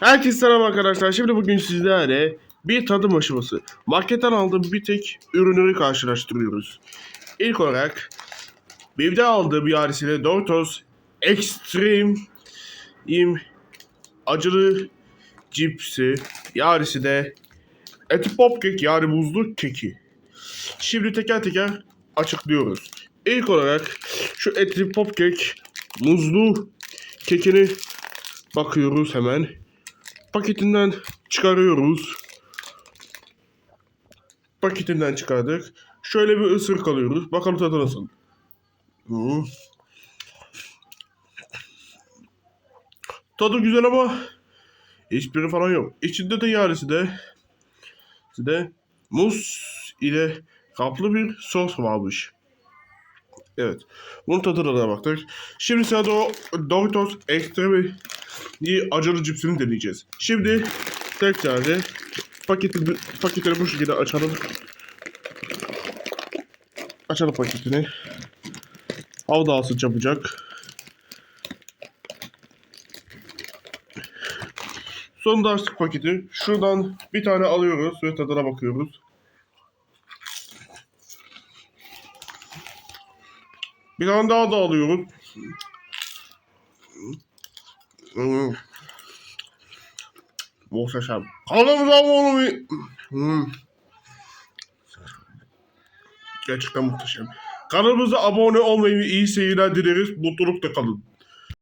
Herkese selam arkadaşlar. Şimdi bugün sizlerle bir tadım aşaması. Marketten aldığım bir tek ürünleri karşılaştırıyoruz. İlk olarak BİM'de aldığım yarisiyle Doritos Extreme im acılı cipsi yarisi de eti pop kek yani buzlu keki. Şimdi teker teker açıklıyoruz. İlk olarak şu etli pop kek muzlu kekini bakıyoruz hemen. Paketinden çıkarıyoruz. Paketinden çıkardık. Şöyle bir ısırık alıyoruz. Bakalım tadı nasıl. Tadı güzel ama hiçbiri falan yok. İçinde de yarısı de de muz ile kaplı bir sos varmış. Evet. Bunun tadına da baktık. Şimdi sırada o Doritos Extreme acılı cipsini deneyeceğiz. Şimdi tekrar paketi, paketleri bu şekilde açalım. Açalım paketini. Hava sıcak yapacak. Sonunda açtık paketi. Şuradan bir tane alıyoruz ve tadına bakıyoruz. Bir tane daha da alıyoruz. Muhteşem. Kanalımıza abone olmayı... Gerçekten muhteşem. Kanalımıza abone olmayı ve iyi seyirler dileriz. Mutlulukla kalın.